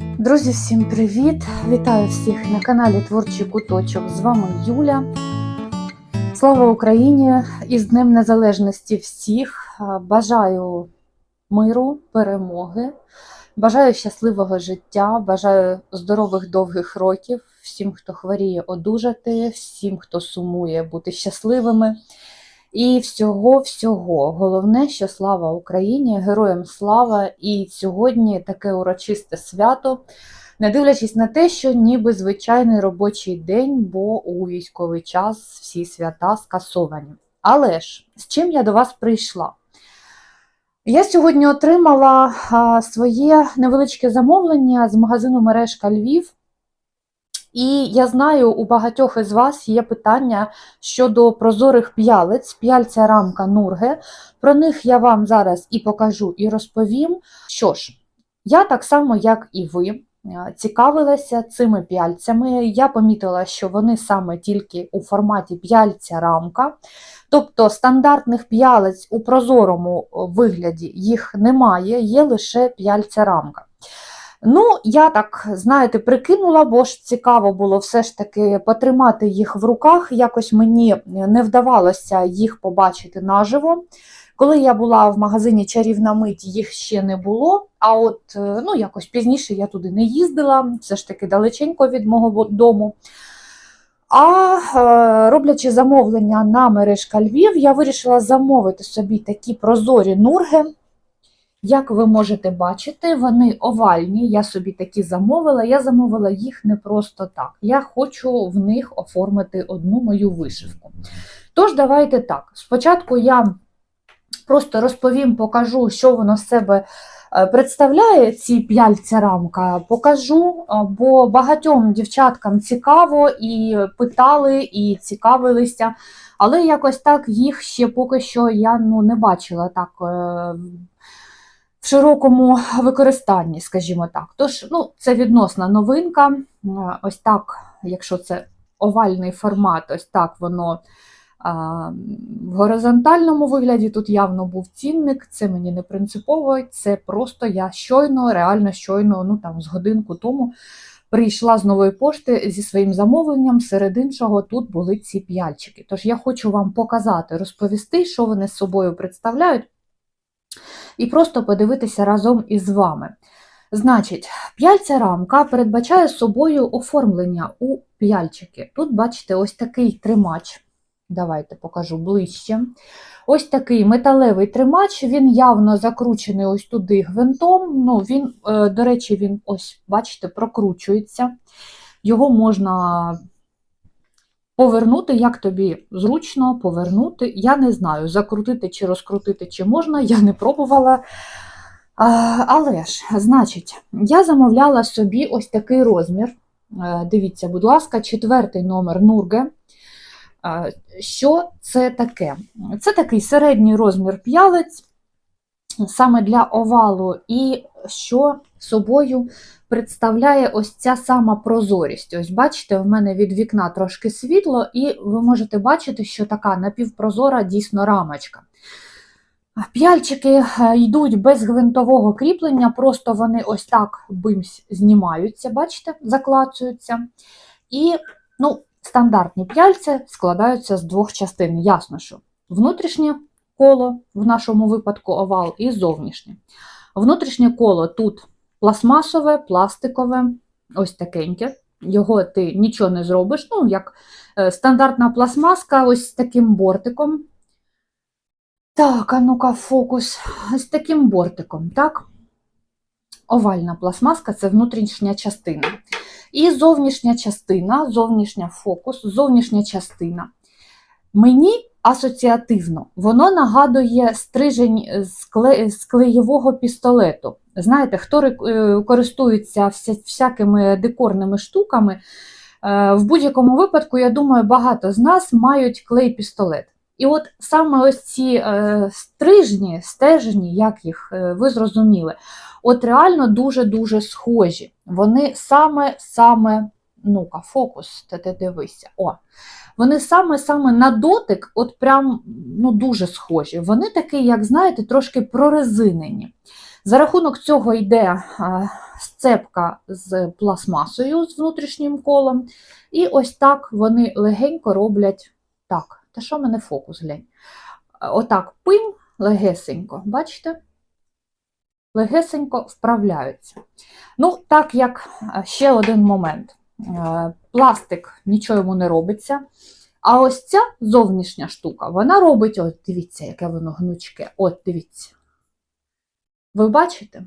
Друзі, всім привіт! Вітаю всіх на каналі Творчий Куточок. З вами Юля. Слава Україні і з Днем Незалежності всіх. Бажаю миру, перемоги, бажаю щасливого життя, бажаю здорових довгих років, всім, хто хворіє, одужати, всім, хто сумує, бути щасливими. І всього-всього. Головне, що слава Україні, героям слава! І сьогодні таке урочисте свято, не дивлячись на те, що ніби звичайний робочий день, бо у військовий час всі свята скасовані. Але ж з чим я до вас прийшла? Я сьогодні отримала своє невеличке замовлення з магазину мережка Львів. І я знаю, у багатьох із вас є питання щодо прозорих п'ялиць, п'яльця рамка Нурге. Про них я вам зараз і покажу, і розповім. Що ж, я так само, як і ви, е, цікавилася цими п'яльцями. Я помітила, що вони саме тільки у форматі п'яльця рамка. Тобто стандартних п'ялиць у прозорому вигляді їх немає, є лише п'яльця рамка. Ну, я так, знаєте, прикинула, бо ж цікаво було все ж таки потримати їх в руках. Якось мені не вдавалося їх побачити наживо. Коли я була в магазині Чарівна мить, їх ще не було. А от ну, якось пізніше я туди не їздила, все ж таки далеченько від мого дому. А е, роблячи замовлення на мережка Львів, я вирішила замовити собі такі прозорі нурги. Як ви можете бачити, вони овальні. Я собі такі замовила. Я замовила їх не просто так. Я хочу в них оформити одну мою вишивку. Тож, давайте так. Спочатку я просто розповім, покажу, що воно з себе представляє, ці п'яльця рамка, покажу, бо багатьом дівчаткам цікаво і питали, і цікавилися. Але якось так їх ще поки що я ну, не бачила так в широкому використанні, скажімо так. Тож, ну, це відносна новинка. Ось так, якщо це овальний формат, ось так воно в горизонтальному вигляді. Тут явно був цінник, це мені не принципово, це просто я щойно, реально щойно, ну там з годинку тому. Прийшла з нової пошти зі своїм замовленням, серед іншого тут були ці п'яльчики. Тож я хочу вам показати, розповісти, що вони з собою представляють і просто подивитися разом із вами. Значить, п'яльця рамка передбачає собою оформлення у п'яльчики. Тут, бачите, ось такий тримач. Давайте покажу ближче. Ось такий металевий тримач, він явно закручений ось туди гвинтом. Ну, він, е, До речі, він ось, бачите, прокручується. Його можна Повернути, як тобі зручно повернути, я не знаю, закрутити чи розкрутити, чи можна, я не пробувала. Але ж, значить, я замовляла собі ось такий розмір. Е, дивіться, будь ласка, четвертий номер Нурге. Е, що це таке? Це такий середній розмір п'ялець, саме для овалу, і що собою представляє ось ця сама прозорість. Ось бачите, в мене від вікна трошки світло, і ви можете бачити, що така напівпрозора дійсно рамочка. П'яльчики е, йдуть без гвинтового кріплення, просто вони ось так бимсь знімаються, бачите, заклацуються. І ну, стандартні п'яльці складаються з двох частин. Ясно, що внутрішнє коло, в нашому випадку овал, і зовнішнє. Внутрішнє коло тут пластмасове, пластикове, ось такеньке. Його ти нічого не зробиш. Ну, як е, стандартна пластмаска, ось з таким бортиком. Так, а ну-ка, фокус з таким бортиком, так? Овальна пластмаска це внутрішня частина. І зовнішня частина, зовнішня фокус, зовнішня частина. Мені асоціативно. Воно нагадує стрижень з клеєвого пістолету. Знаєте, хто е, користується всякими декорними штуками, е, в будь-якому випадку, я думаю, багато з нас мають клей-пістолет. І от саме ось ці е, стрижні, стежні, як їх ви зрозуміли, от реально дуже-дуже схожі. Вони саме-саме, ну-ка, фокус, ти дивися. о, вони саме-саме на дотик, от прям ну, дуже схожі. Вони такі, як знаєте, трошки прорезинені. За рахунок цього йде сцепка з пластмасою з внутрішнім колом. І ось так вони легенько роблять так. Та що мене фокус глянь? Отак пим легесенько, бачите? Легесенько вправляються. Ну, так як ще один момент. Е, Пластик нічого йому не робиться. А ось ця зовнішня штука, вона робить, от дивіться, яке воно гнучке. От дивіться. Ви бачите?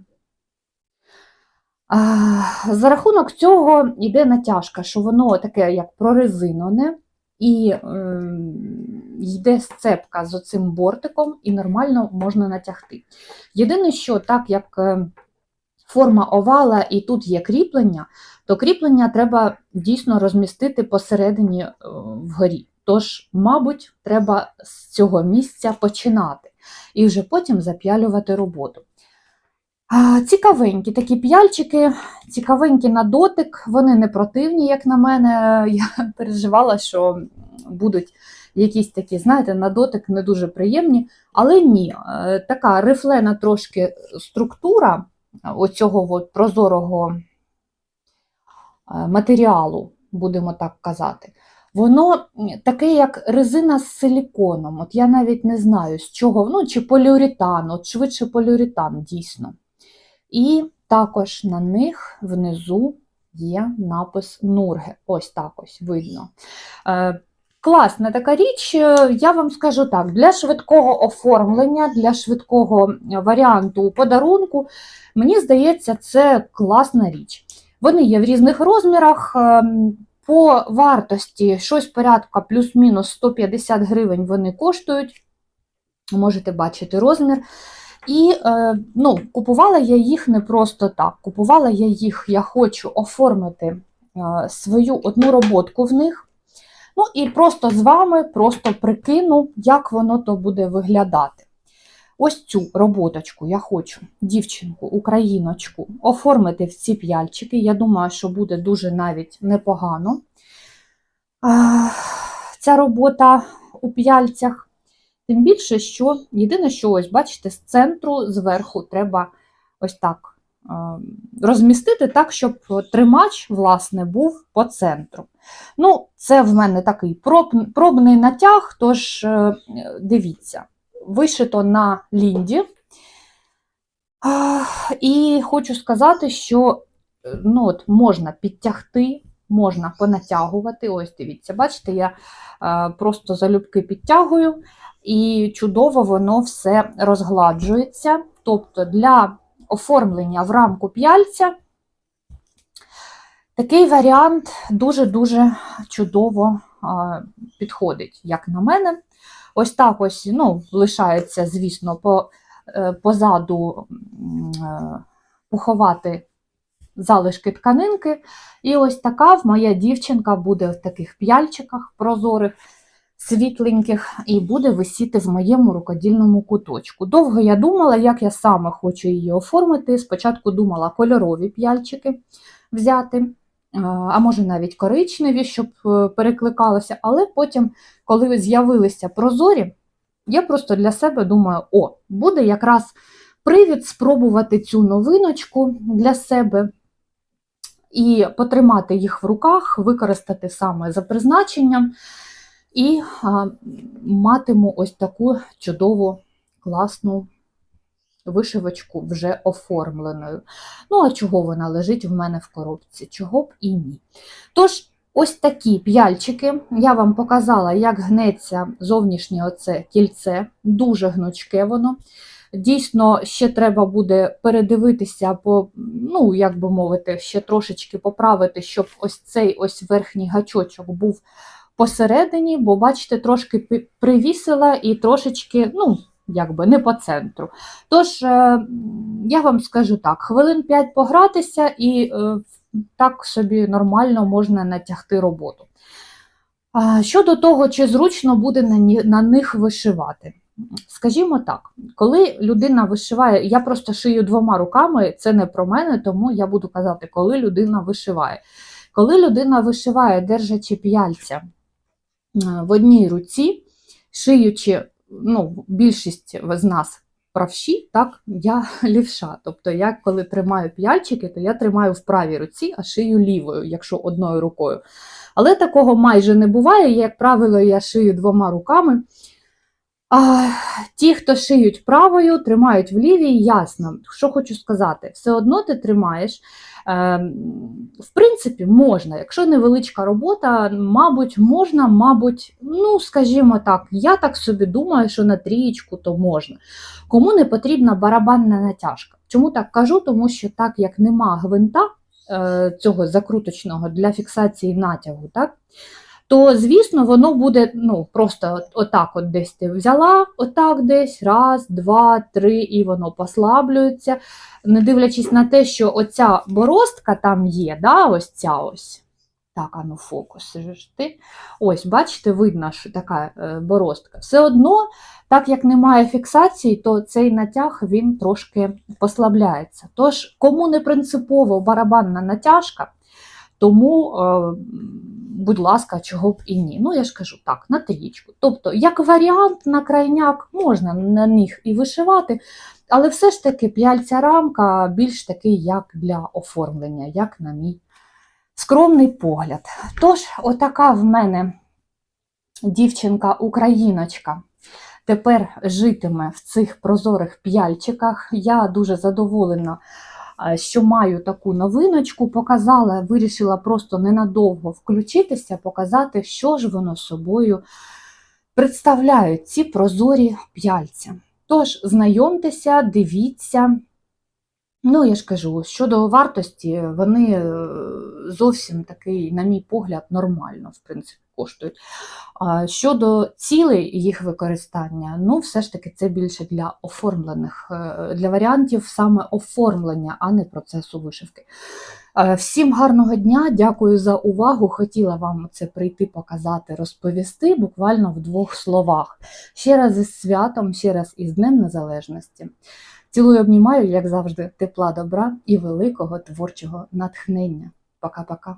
А, за рахунок цього йде натяжка, що воно таке як прорезиноване, і ем, йде сцепка з оцим бортиком, і нормально можна натягти. Єдине, що так як е, форма овала і тут є кріплення, то кріплення треба дійсно розмістити посередині е, вгорі. Тож, мабуть, треба з цього місця починати і вже потім зап'ялювати роботу. Цікавенькі такі п'яльчики, цікавенькі на дотик, вони не противні, як на мене. Я переживала, що будуть якісь такі, знаєте, на дотик не дуже приємні. Але ні, е, така рифлена трошки структура оцього от прозорого е, матеріалу, будемо так казати. Воно таке, як резина з силіконом. От я навіть не знаю, з чого, ну, чи поліуретан, от швидше поліуретан, дійсно. І також на них внизу є напис Нурге. Ось так ось видно. Е, Класна така річ, Е, я вам скажу так: для швидкого оформлення, для швидкого варіанту подарунку, мені здається, це класна річ. Вони є в різних розмірах. ем, По вартості щось порядка плюс-мінус 150 гривень вони коштують. Можете бачити розмір. І е, ну, купувала я їх не просто так. Купувала я їх, я хочу оформити е, свою одну роботку в них. Ну і просто з вами просто прикину, як воно то буде виглядати. Ось цю роботочку я хочу, дівчинку, україночку, оформити в ці п'яльчики. Я думаю, що буде дуже навіть непогано. Ця робота у п'яльцях. Тим більше, що єдине, що ось, бачите, з центру зверху треба ось так розмістити так, щоб тримач, власне, був по центру. Ну, це в мене такий проб, пробний натяг, тож е, дивіться, вишито на лінді. І хочу сказати, що е, ну, от, можна підтягти, можна понатягувати. Ось дивіться, бачите, я е, просто залюбки підтягую, і чудово воно все розгладжується. Тобто для оформлення в рамку п'яльця такий варіант дуже-дуже чудово підходить, як на мене. Ось так ось ну, лишається, звісно, по, е, позаду е, поховати залишки тканинки. І ось така моя дівчинка буде в таких п'яльчиках прозорих, світленьких, і буде висіти в моєму рукодільному куточку. Довго я думала, як я саме хочу її оформити. Спочатку думала кольорові п'яльчики взяти, а може навіть коричневі, щоб е, перекликалося, але потім, коли з'явилися прозорі, я просто для себе думаю, о, буде якраз привід спробувати цю новиночку для себе і потримати їх в руках, використати саме за призначенням, і а, матиму ось таку чудову, класну вишивочку вже оформленою. Ну, а чого вона лежить в мене в коробці? Чого б і ні. Тож, ось такі п'яльчики. Я вам показала, як гнеться зовнішнє оце кільце, дуже гнучке воно. Дійсно, ще треба буде передивитися, по, ну, як би мовити, ще трошечки поправити, щоб ось цей ось верхній гачочок був посередині, бо, бачите, трошки привісила і трошечки, ну, якби не по центру. Тож, е, я вам скажу так: хвилин 5 погратися, і е, так собі нормально можна натягти роботу. Щодо того, чи зручно буде на, них вишивати. Скажімо так, коли людина вишиває, я просто шию двома руками, це не про мене, тому я буду казати, коли людина вишиває. Коли людина вишиває, держачи п'яльця в одній руці, шиючи, ну, більшість з нас правші, так я лівша. Тобто, я коли тримаю п'яльчики, то я тримаю в правій руці, а шию лівою, якщо одною рукою. Але такого майже не буває. Як правило, я шию двома руками. А, ті, хто шиють правою, тримають в лівій, ясно. Що хочу сказати, все одно ти тримаєш. Е, в принципі, можна. Якщо невеличка робота, мабуть, можна, мабуть, ну, скажімо так, я так собі думаю, що на трієчку то можна. Кому не потрібна барабанна натяжка. Чому так кажу? Тому що так як нема гвинта е, цього закруточного для фіксації натягу, так? То, звісно, воно буде ну, просто от, отак от десь ти взяла, отак десь, раз, два, три, і воно послаблюється, не дивлячись на те, що оця боростка там є, да, ось ця ось. Так, а ну фокус ти. Ось, бачите, видно, що така е, боростка. Все одно, так як немає фіксації, то цей натяг він трошки послабляється. Тож, кому не принципово барабанна натяжка, тому, е, будь ласка, чого б і ні. Ну, я ж кажу так, на трічку. Тобто, як варіант на крайняк можна на них і вишивати, але все ж таки п'яльця рамка більш такий, як для оформлення, як на мій скромний погляд. Тож, отака в мене дівчинка-україночка. Тепер житиме в цих прозорих п'яльчиках. Я дуже задоволена що маю таку новиночку, показала, вирішила просто ненадовго включитися, показати, що ж воно собою представляють ці прозорі п'яльця. Тож, знайомтеся, дивіться. Ну, я ж кажу, щодо вартості, вони е, зовсім такий, на мій погляд, нормально, в принципі, коштують. Щодо цілей їх використання, ну, все ж таки, це більше для оформлених, е, для варіантів саме оформлення, а не процесу вишивки. Е, Всім гарного дня, дякую за увагу. Хотіла вам це прийти, показати, розповісти буквально в двох словах. Ще раз із святом, ще раз із Днем Незалежності. Цілую обнімаю, як завжди, тепла добра і великого творчого натхнення. Пока-пока.